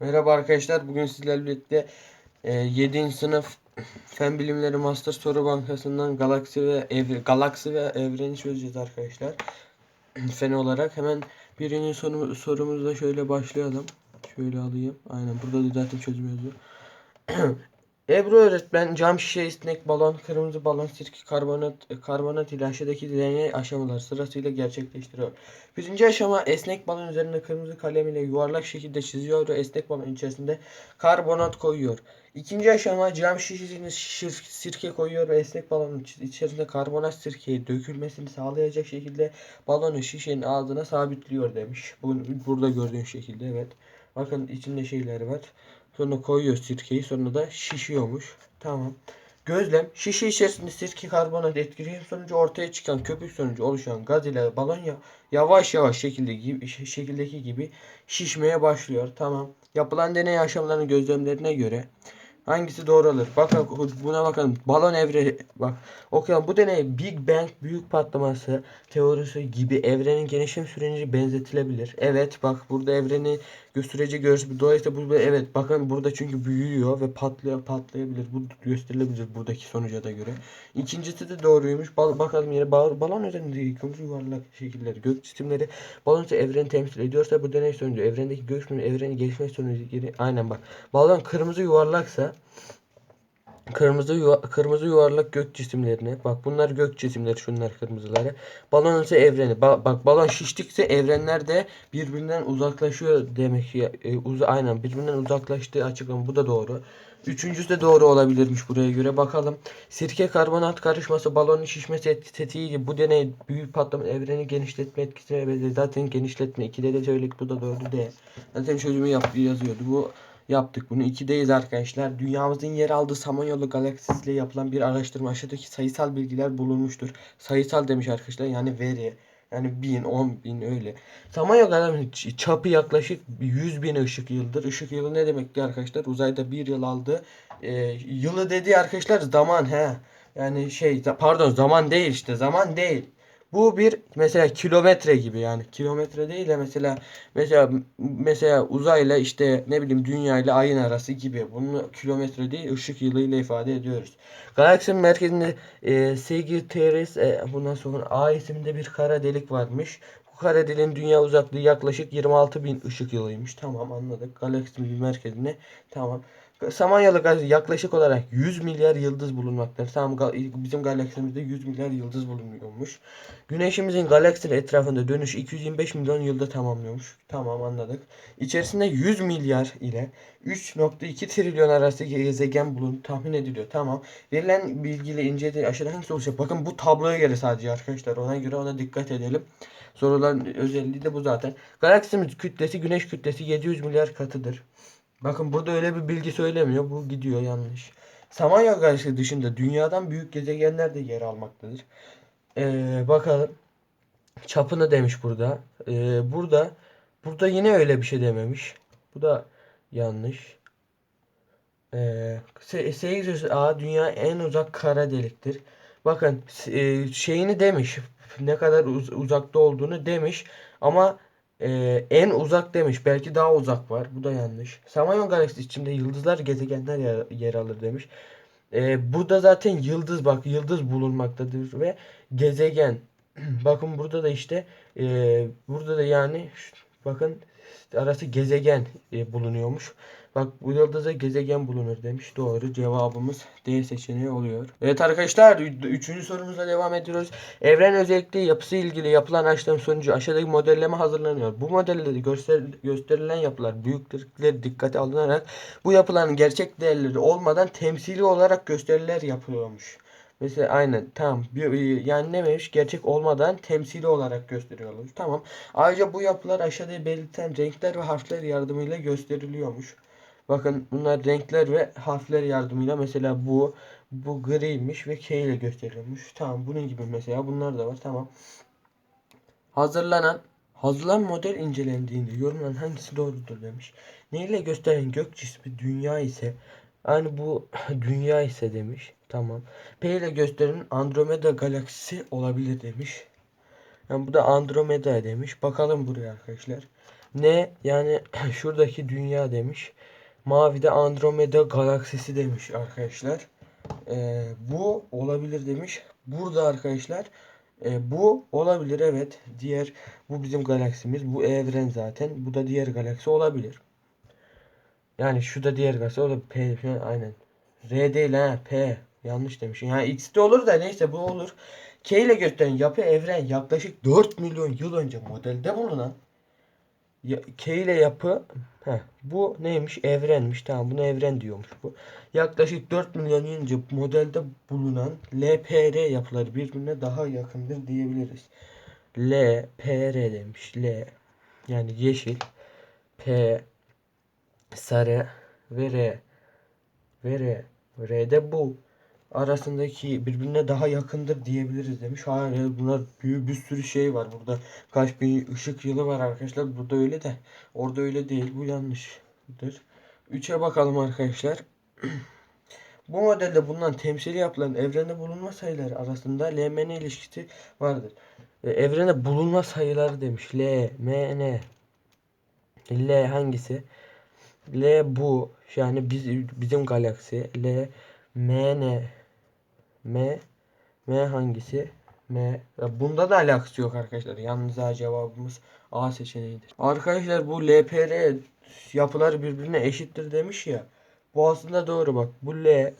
Merhaba arkadaşlar. Bugün sizlerle birlikte e, 7. sınıf Fen Bilimleri Master Soru Bankası'ndan galaksi ve evre, galaksi ve evreni çözeceğiz arkadaşlar. Fen olarak hemen birinci soru, sorumuzla şöyle başlayalım. Şöyle alayım. Aynen burada da zaten çözüm. Ebru öğretmen cam şişe, isnek balon, kırmızı balon, sirke, karbonat, karbonat ile deney aşamaları sırasıyla gerçekleştiriyor. Birinci aşama esnek balon üzerine kırmızı kalem ile yuvarlak şekilde çiziyor ve esnek balon içerisinde karbonat koyuyor. İkinci aşama cam şişesine sirke koyuyor ve esnek balonun içerisinde karbonat sirkeyi dökülmesini sağlayacak şekilde balonu şişenin ağzına sabitliyor demiş. Bu burada gördüğün şekilde evet. Bakın içinde şeyler var. Sonra koyuyor sirkeyi sonra da şişiyormuş. Tamam. Gözlem şişe içerisinde sirke karbonat etkileyim sonucu ortaya çıkan köpük sonucu oluşan gaz ile balon ya yavaş yavaş şekilde gibi şekildeki gibi şişmeye başlıyor. Tamam. Yapılan deney aşamalarının gözlemlerine göre hangisi doğru olur? Bakın buna bakalım. Balon evre bak okuyalım. Bu deney Big Bang büyük patlaması teorisi gibi evrenin gelişim süreci benzetilebilir. Evet bak burada evreni gösterici görüş. Dolayısıyla bu evet bakın burada çünkü büyüyor ve patlıyor patlayabilir. Bu gösterilebilir buradaki sonuca da göre. İkincisi de doğruymuş. Bal, bakalım yine bal, balon üzerinde yıkılmış yuvarlak şekilleri, gök cisimleri balon ise evreni temsil ediyorsa bu deney sonucu evrendeki cisimleri evreni gelişme sonucu geri aynen bak. Balon kırmızı yuvarlaksa Kırmızı yuva- kırmızı yuvarlak gök cisimlerini. Bak bunlar gök cisimleri şunlar kırmızıları. Balon ise evreni. Ba- bak balon şiştikçe evrenler de birbirinden uzaklaşıyor demek ki. E, uz aynen birbirinden uzaklaştığı açıklama. Bu da doğru. Üçüncüsü de doğru olabilirmiş buraya göre. Bakalım. Sirke karbonat karışması balonun şişmesi et- tetiği gibi bu deney büyük patlama evreni genişletme etkisine ve zaten genişletme. İkide de söyledik bu da doğru değil. Zaten çözümü yap yazıyordu. Bu yaptık. Bunu 2'deyiz arkadaşlar. Dünyamızın yer aldığı Samanyolu galaksisiyle yapılan bir araştırma aşağıdaki sayısal bilgiler bulunmuştur. Sayısal demiş arkadaşlar yani veri. Yani bin, on bin öyle. Samanyolu galaksisinin ç- çapı yaklaşık 100 bin ışık yıldır. Işık yılı ne demekti arkadaşlar? Uzayda bir yıl aldı. Ee, yılı dediği arkadaşlar zaman he. Yani şey pardon zaman değil işte zaman değil. Bu bir mesela kilometre gibi yani kilometre değil de mesela mesela mesela uzayla işte ne bileyim dünya ile ayın arası gibi. Bunu kilometre değil ışık yılıyla ifade ediyoruz. Galaksinin merkezinde e, Sagittarius e, bundan sonra A isimde bir kara delik varmış. Bu kara deliğin dünya uzaklığı yaklaşık 26 bin ışık yılıymış. Tamam anladık. Galaksinin merkezine tamam. Samanyolu galaksisi yaklaşık olarak 100 milyar yıldız bulunmaktadır. Gal- bizim galaksimizde 100 milyar yıldız bulunuyormuş. Güneşimizin galaksinin etrafında dönüş 225 milyon yılda tamamlıyormuş. Tamam anladık. İçerisinde 100 milyar ile 3.2 trilyon arası gezegen bulun tahmin ediliyor. Tamam. Verilen bilgiyle incelediği aşağıda hangisi olacak? Bakın bu tabloya göre sadece arkadaşlar. Ona göre ona dikkat edelim. Soruların özelliği de bu zaten. Galaksimiz kütlesi güneş kütlesi 700 milyar katıdır. Bakın burada öyle bir bilgi söylemiyor. Bu gidiyor yanlış. Samanyolu galaksisi dışında dünyadan büyük gezegenler de yer almaktadır. Ee, bakalım. Çapını demiş burada. Ee, burada burada yine öyle bir şey dememiş. Bu da yanlış. Ee, Se- Sirius A dünya en uzak kara deliktir. Bakın e, şeyini demiş. Ne kadar uz- uzakta olduğunu demiş. Ama e, en uzak demiş. Belki daha uzak var. Bu da yanlış. Samanyolu galaksisi içinde yıldızlar, gezegenler yer, alır demiş. E, burada zaten yıldız bak yıldız bulunmaktadır ve gezegen. Bakın burada da işte e, burada da yani bakın arası gezegen e, bulunuyormuş. Bak bu yıldızda gezegen bulunur demiş. Doğru cevabımız D seçeneği oluyor. Evet arkadaşlar 3. sorumuzla devam ediyoruz. Evren özellikle yapısı ilgili yapılan araştırma sonucu aşağıdaki modelleme hazırlanıyor. Bu modellerde göster gösterilen yapılar büyüklükleri dikkate alınarak bu yapıların gerçek değerleri olmadan temsili olarak gösteriler yapılıyormuş. Mesela aynen tamam Bir- yani ne gerçek olmadan temsili olarak gösteriyorlar. Tamam. Ayrıca bu yapılar aşağıda belirtilen renkler ve harfler yardımıyla gösteriliyormuş. Bakın bunlar renkler ve harfler yardımıyla mesela bu bu griymiş ve K ile gösterilmiş. Tamam bunun gibi mesela bunlar da var. Tamam. Hazırlanan hazırlanan model incelendiğinde yorumlanan hangisi doğrudur demiş. Ne ile gösteren gök cismi dünya ise yani bu dünya ise demiş. Tamam. P ile gösteren Andromeda galaksisi olabilir demiş. Yani bu da Andromeda demiş. Bakalım buraya arkadaşlar. N yani şuradaki dünya demiş. Mavi de Andromeda galaksisi demiş arkadaşlar. Ee, bu olabilir demiş. Burada arkadaşlar e, bu olabilir evet. Diğer bu bizim galaksimiz. Bu evren zaten. Bu da diğer galaksi olabilir. Yani şu da diğer galaksi. O da P aynen. R değil ha P. Yanlış demişim. Yani X de olur da neyse bu olur. K ile gösteren yapı evren yaklaşık 4 milyon yıl önce modelde bulunan K ile yapı heh, bu neymiş? Evrenmiş. Tamam bunu evren diyormuş bu. Yaklaşık 4 milyon yıl önce modelde bulunan LPR yapıları birbirine daha yakındır diyebiliriz. LPR demiş. L yani yeşil P sarı ve R ve R. R'de bu arasındaki birbirine daha yakındır diyebiliriz demiş. Hayır bunlar bir, bir sürü şey var burada. Kaç bin ışık yılı var arkadaşlar. Burada öyle de orada öyle değil. Bu yanlıştır. 3'e bakalım arkadaşlar. Bu modelde bulunan temsili yapılan evrende bulunma sayıları arasında LMN ilişkisi vardır. E, evrende bulunma sayıları demiş. L, M, N. L hangisi? L bu. Yani biz, bizim galaksi. L, M, N. M, M hangisi? M. Bunda da alakası yok arkadaşlar. Yalnız cevabımız A seçeneğidir. Arkadaşlar bu LPR yapıları birbirine eşittir demiş ya. Bu aslında doğru bak. Bu L,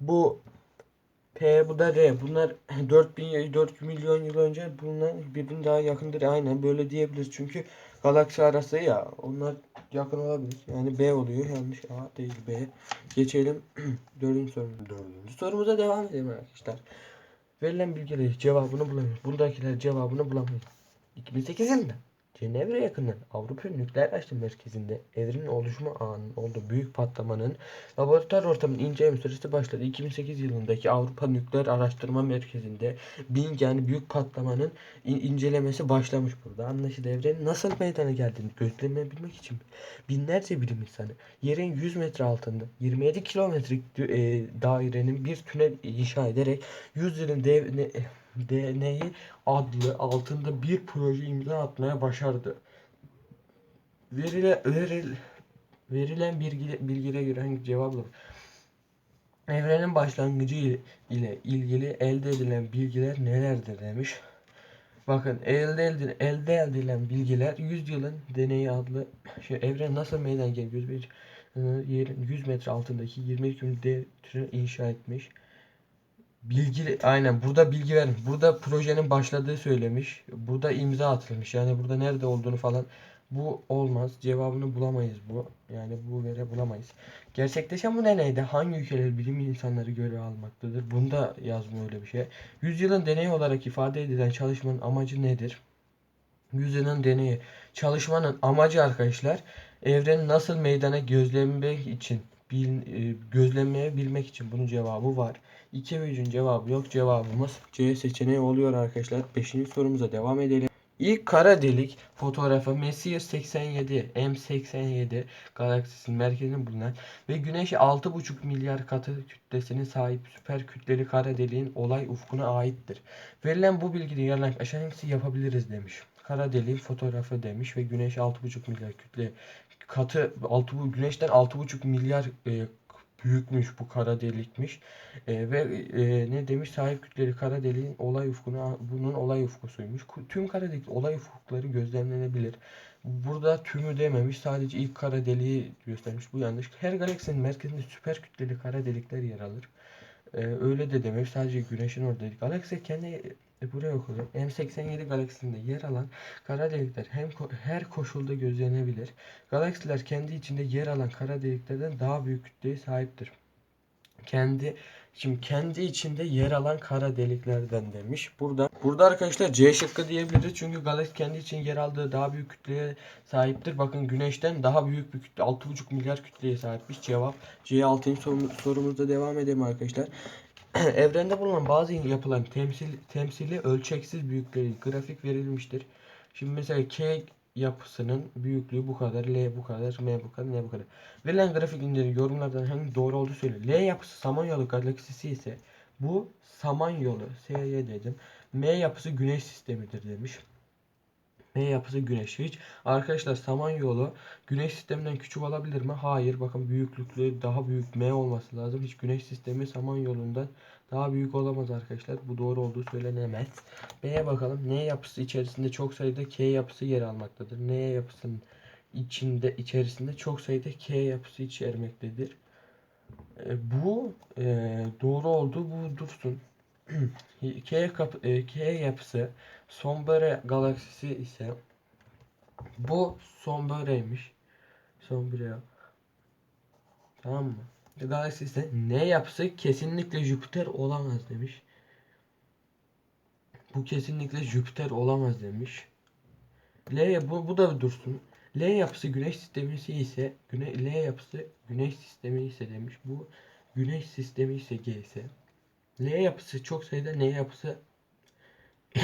bu P, bu da R. Bunlar 4000 4 milyon yıl önce bunlar birbirine daha yakındır. Aynen böyle diyebiliriz. Çünkü galaksi arası ya. Onlar yakın olabilir. Yani B oluyor. Yanlış A değil B. Geçelim dördüncü sorumuza. Dördüncü sorumuza devam edelim arkadaşlar. Verilen bilgileri cevabını bulamıyoruz. Buradakiler cevabını bulamıyoruz. 2008 yılında Cenevre yakınından Avrupa Nükleer Araştırma Merkezi'nde evrenin oluşma anının olduğu büyük patlamanın laboratuvar ortamının inceleme süresi başladı. 2008 yılındaki Avrupa Nükleer Araştırma Merkezi'nde bin yani büyük patlamanın in- incelemesi başlamış burada. Anlaşıldı evrenin nasıl meydana geldiğini gözlemleyebilmek için binlerce bilim insanı yerin 100 metre altında 27 kilometrelik e, dairenin bir tünel inşa ederek 100 yılın dev, ne- DNA'yı adlı altında bir proje imza atmaya başardı. Verile, veril, verilen bilgi, bilgilere göre hangi cevapla evrenin başlangıcı ile ilgili elde edilen bilgiler nelerdir demiş. Bakın elde edilen, elde edilen bilgiler 100 yılın deneyi adlı şey, evren nasıl meydana geliyor? Bir e, yerin 100 metre altındaki 22 gün dev tünel inşa etmiş. Bilgi aynen burada bilgi vermiş. Burada projenin başladığı söylemiş. Burada imza atılmış. Yani burada nerede olduğunu falan bu olmaz. Cevabını bulamayız bu. Yani bu vere bulamayız. Gerçekleşen bu deneyde hangi ülkeler bilim insanları görev almaktadır? Bunda yazmıyor öyle bir şey. Yüzyılın deneyi olarak ifade edilen çalışmanın amacı nedir? Yüzyılın deneyi. Çalışmanın amacı arkadaşlar evrenin nasıl meydana gözlemek için bil, e, gözlemeyebilmek için bunun cevabı var. 2 ve 3'ün cevabı yok. Cevabımız C seçeneği oluyor arkadaşlar. 5. sorumuza devam edelim. İlk kara delik fotoğrafı Messier 87 M87 galaksisinin merkezinde bulunan ve Güneş'e 6,5 milyar katı kütlesine sahip süper kütleli kara deliğin olay ufkuna aittir. Verilen bu bilgiyi yararlanarak aşağı hangisi yapabiliriz demiş. Kara deliğin fotoğrafı demiş ve Güneş 6,5 milyar kütle katı 6 bu güneşten 6,5 milyar e, büyükmüş bu kara delikmiş. E, ve e, ne demiş sahip kütleli kara deliğin olay ufkuna bunun olay ufkusuymuş. Ku- Tüm kara delik olay ufukları gözlemlenebilir. Burada tümü dememiş sadece ilk kara deliği göstermiş. Bu yanlış. Her galaksinin merkezinde süper kütleli kara delikler yer alır. E, öyle de demek sadece güneşin orada değil. Galaksi kendi e, buraya okudum. M87 galaksisinde yer alan kara delikler hem ko- her koşulda gözlenebilir. Galaksiler kendi içinde yer alan kara deliklerden daha büyük kütleye sahiptir. Kendi şimdi kendi içinde yer alan kara deliklerden demiş. Burada burada arkadaşlar C şıkkı diyebiliriz. Çünkü galaksi kendi için yer aldığı daha büyük kütleye sahiptir. Bakın güneşten daha büyük bir kütle 6,5 milyar kütleye sahipmiş. Cevap C 6. Sorum, sorumuzda devam edelim arkadaşlar. Evrende bulunan bazı yapılan temsil, temsili ölçeksiz büyükleri grafik verilmiştir. Şimdi mesela K yapısının büyüklüğü bu kadar, L bu kadar, M bu kadar, N bu kadar. Verilen grafikleri yorumlardan hangi doğru olduğu söylüyor. L yapısı Samanyolu galaksisi ise bu Samanyolu, SY dedim. M yapısı Güneş sistemidir demiş. M yapısı güneş. Hiç arkadaşlar Samanyolu güneş sisteminden küçük olabilir mi? Hayır. Bakın büyüklüklü daha büyük M olması lazım. Hiç güneş sistemi Samanyolu'ndan daha büyük olamaz arkadaşlar. Bu doğru olduğu söylenemez. B'ye bakalım. N yapısı içerisinde çok sayıda K yapısı yer almaktadır. N yapısının içinde içerisinde çok sayıda K yapısı içermektedir. E, bu e, doğru oldu. Bu dursun. K, kap, e, K yapısı Sombere galaksisi ise bu Sombere'ymiş. Sombere. Tamam mı? Galaksi ise ne yapısı kesinlikle Jüpiter olamaz demiş. Bu kesinlikle Jüpiter olamaz demiş. L bu, bu da dursun. L yapısı güneş sistemi ise güne, L yapısı güneş sistemi ise demiş. Bu güneş sistemi ise G ise. L yapısı çok sayıda N yapısı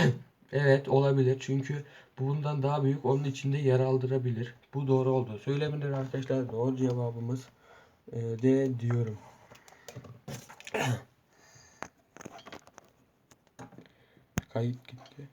evet olabilir. Çünkü bundan daha büyük onun içinde yer aldırabilir. Bu doğru oldu. Söyleyebilir arkadaşlar. Doğru cevabımız e, D diyorum. Kayıt gitti.